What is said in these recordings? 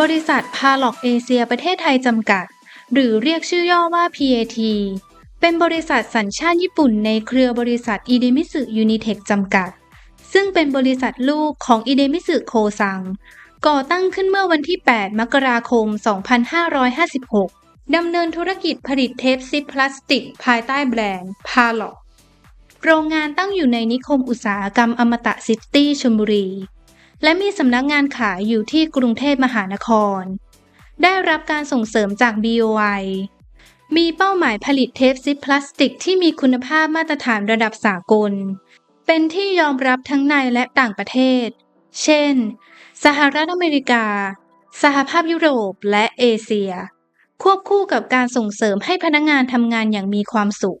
บริษัทพาล็อกเอเชียประเทศไทยจำกัด หรือเรียกชื่อย่อว่า PAT เป็นบริษัทสัญชาติญี่ปุ่นในเครือบริษัทอีเดมิสึยูนิเทคจำกัด ซึ่งเป็นบริษัทลูกของอีเดมิสึโคซัง ก่อตั้งขึ้นเมื่อวันที่ 8 มกราคม 2556 ดำเนินธุรกิจผลิตเทปซิปพลาสติก ภายใต้แบรนด์พาล็อกโรงงานตั้งอยู่ในนิคมอุตสาหกรรมอมตะซิตี้ชลบุรี และมีสำนักงานขายอยู่ที่กรุงเทพมหานคร ได้รับการส่งเสริมจาก BOI มีเป้าหมายผลิตเทปซิปพลาสติกที่มีคุณภาพมาตรฐานระดับสากล เป็นที่ยอมรับทั้งในและต่างประเทศ เช่น สหรัฐอเมริกา สหภาพยุโรปและเอเชีย ควบคู่กับการส่งเสริมให้พนักงานทำงานอย่างมีความสุข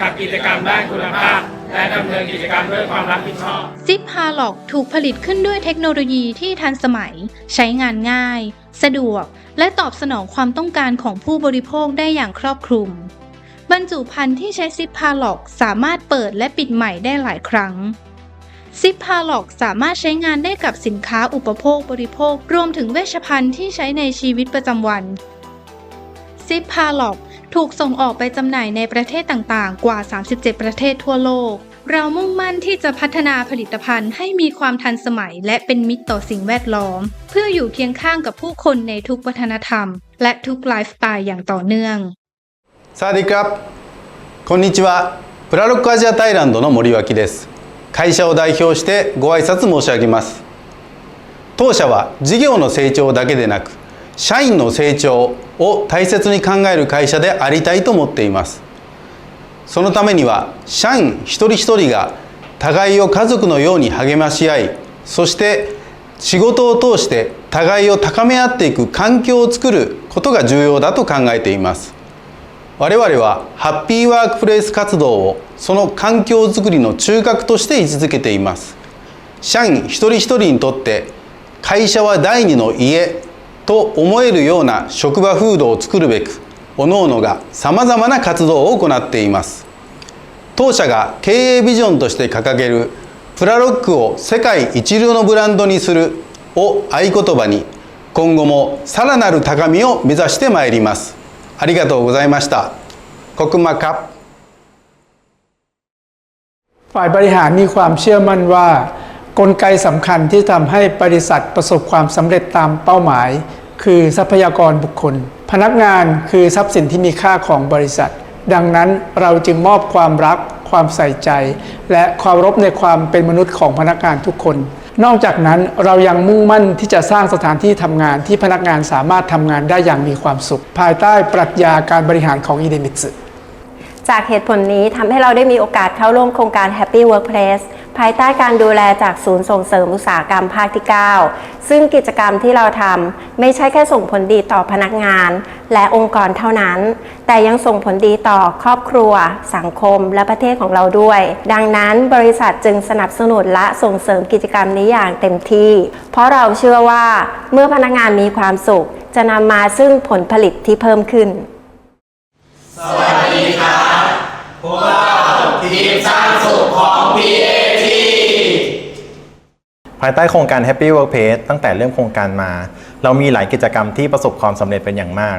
กับกิจกรรมด้านคุณภาพ และดำเนินกิจกรรมด้วยความรับผิดชอบ ซิปฮาล็อกถูกผลิตขึ้นด้วยเทคโนโลยีที่ทันสมัย ใช้งานง่าย สะดวก และตอบสนองความต้องการของผู้บริโภคได้อย่างครอบคลุม บรรจุภัณฑ์ที่ใช้ซิปฮาล็อกสามารถเปิดและปิดใหม่ได้หลายครั้งซิปฮาล็อกสามารถใช้งานได้กับสินค้าอุปโภคบริโภค รวมถึงเวชภัณฑ์ที่ใช้ในชีวิตประจำวันซิปฮาล็อก ถูกส่งออกไปจำหน่ายในประเทศต่างๆ กว่า 37 ประเทศทั่วโลก เรามุ่งมั่นที่จะพัฒนาผลิตภัณฑ์ให้มีความทันสมัย และเป็นมิตรต่อสิ่งแวดล้อม เพื่ออยู่เคียงข้างกับผู้คนในทุกวัฒนธรรม และทุกไลฟ์สไตล์อย่างต่อเนื่อง サワディークラップこんにちはプラロックアジアタイランドの森脇です会社を代表してご挨拶申し上げます当社は事業の成長だけでなく 社員の成長を大切に考える会社でありたいと思っています。そのためには社員一人一人が互いを家族のように励まし合いそして仕事を通して互いを高め合っていく環境を作ることが重要だと考えています。我々はハッピーワークプレイス活動をその環境づくりの中核として位置づけています。社員一人一人にとって会社は第二の家と思えるような職場風土を作るべく各々がさまざまな活動を行っています当社が経営ビジョンとして掲げるプラロックを世界一流のブランドにするを合言葉に今後もさらなる高みを目指してまいりますありがとうございましたコクマครับ ฝ่ายบริหารมีความเชื่อมั่นว่า กลไกสำคัญที่ทำให้บริษัทประสบความสำเร็จตามเป้าหมาย คือทรัพยากรบุคคล พนักงานคือทรัพย์สินที่มีค่าของบริษัท ดังนั้นเราจึงมอบความรัก ความใส่ใจ และความรบในความเป็นมนุษย์ของพนักงานทุกคน นอกจากนั้นเรายังมุ่งมั่นที่จะสร้างสถานที่ทำงานที่พนักงานสามารถทำงานได้อย่างมีความสุข ภายใต้ปรัชญาการบริหารของอีเดมิตสึ จากเหตุผลนี้ทำให้เราได้มีโอกาสเข้าร่วมโครงการ Happy Workplace ภายใต้การดูแลจากศูนย์ส่งเสริมอุตสาหกรรมภาคที่ 9 ซึ่งกิจกรรมที่เราทำไม่ใช่แค่ส่งผลดีต่อพนักงาน และองค์กรเท่านั้น แต่ยังส่งผลดีต่อครอบครัว สังคม และประเทศของเราด้วย ดังนั้นบริษัทจึงสนับสนุนและส่งเสริมกิจกรรมนี้อย่างเต็มที่ เพราะเราเชื่อว่าเมื่อพนักงานมีความสุข จะนำมาซึ่งผลผลิตที่เพิ่มขึ้น สวัสดีค่ะ ภายใต้โครงการ Happy Workplace ตั้งแต่เริ่มโครงการมา เรามีหลายกิจกรรมที่ประสบความสำเร็จเป็นอย่างมาก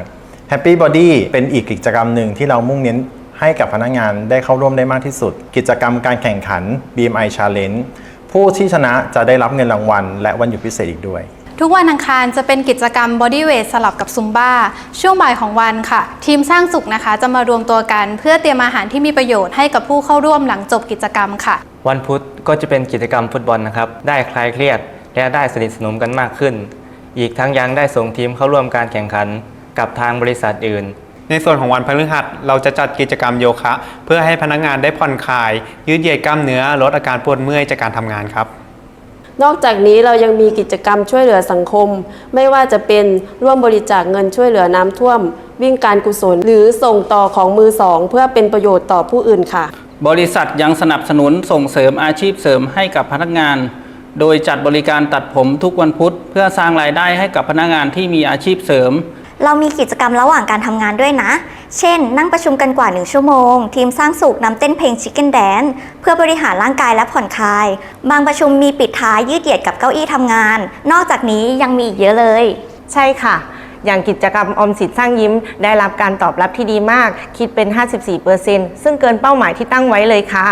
Happy Body เป็นอีกกิจกรรมหนึ่งที่เรามุ่งเน้นให้กับพนักงานได้เข้าร่วมได้มากที่สุด กิจกรรมการแข่งขัน BMI Challenge ผู้ที่ชนะจะได้รับเงินรางวัล และวันหยุดพิเศษอีกด้วย ทุกวันอังคารจะเป็นกิจกรรม Body Weight สลับกับซุมบ้า ช่วงบ่ายของวันค่ะ ทีมสร้างสุขนะคะ จะมารวมตัวกันเพื่อเตรียมอาหารที่มีประโยชน์ให้กับผู้เข้าร่วมหลังจบกิจกรรมค่ะ วันพุธก็จะเป็นกิจกรรมฟุตบอลนะครับ ได้คลายเครียด และได้สนิทสนมกันมากขึ้น อีกทั้งยังได้ส่งทีมเข้าร่วมการแข่งขัน กับทางบริษัทอื่น ในส่วนของวันพฤหัสเราจะจัดกิจกรรมโยคะ เพื่อให้พนักงานได้ผ่อนคลาย ยืดเหยียดกล้ามเนื้อลดอาการปวดเมื่อยจากการทำงานครับ นอกจากนี้เรายังมีกิจกรรมช่วยเหลือสังคม ไม่ว่าจะเป็นร่วมบริจาคเงินช่วยเหลือน้ำท่วม วิ่งการกุศล หรือส่งต่อของมือสอง เพื่อเป็นประโยชน์ต่อผู้อื่นค่ะ บริษัทยังสนับสนุนส่งเสริมอาชีพเสริมให้กับพนักงาน โดยจัดบริการตัดผมทุกวันพุธ เพื่อสร้างรายได้ให้กับพนักงานที่มีอาชีพเสริม เรามีกิจกรรมระหว่างการทำงานด้วยนะ เช่น นั่งประชุมกันกว่า 1 ชั่วโมง ทีมสร้างสุขนำเต้นเพลง Chicken Dance เพื่อบริหารร่างกายและผ่อนคลาย บางประชุมมีปิดท้ายยืดเหยียดกับเก้าอี้ทำงาน นอกจากนี้ยังมีอีกเยอะเลย ใช่ค่ะ อย่างกิจกรรมออมสินสร้างยิ้ม ได้รับการตอบรับที่ดีมาก คิดเป็น 54%ซึ่งเกินเป้าหมายที่ตั้งไว้เลยค่ะ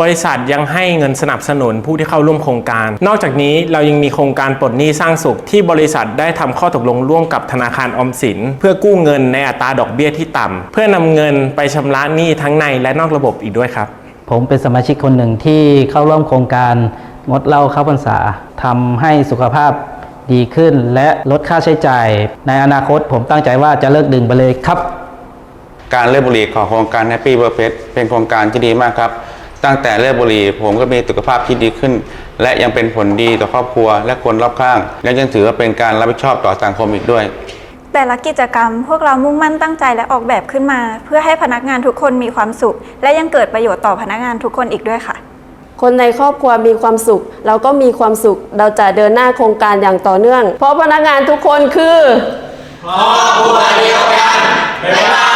บริษัทยังให้เงินสนับสนุนผู้ที่เข้าร่วมโครงการ นอกจากนี้เรายังมีโครงการปลดหนี้สร้างสุขที่บริษัทได้ทำข้อตกลงร่วมกับธนาคารออมสิน เพื่อกู้เงินในอัตราดอกเบี้ยที่ต่ำเพื่อนำเงินไปชำระหนี้ทั้งในและนอกระบบอีกด้วยครับ ผมเป็นสมาชิกคนหนึ่งที่เข้าร่วมโครงการงดเหล้าเข้าพรรษาทำให้สุขภาพดีขึ้นและลดค่าใช้จ่าย ในอนาคตผมตั้งใจว่าจะเลิกดื่มไปเลยครับ การเลิกบุหรี่ของโครงการ Happy Workplace เป็นโครงการที่ดีมากครับ ตั้งแต่เลิกบุหรี่ผมก็มีสุขภาพที่ดีขึ้น และยังเป็นผลดีต่อครอบครัว และคนรอบข้างและยังถือว่าเป็นการรับผิดชอบต่อสังคมอีกด้วย แต่ละกิจกรรมพวกเรามุ่งมั่นตั้งใจและออกแบบขึ้นมา เพื่อให้พนักงานทุกคนมีความสุข และยังเกิดประโยชน์ต่อพนักงานทุกคนอีกด้วยค่ะ คนในครอบครัวมีความสุข เราก็มีความสุข เราจะเดินหน้าโครงการอย่างต่อเนื่อง เพราะพนักงานทุกคนคือครอบครัวเดียวกันบ๊ายบาย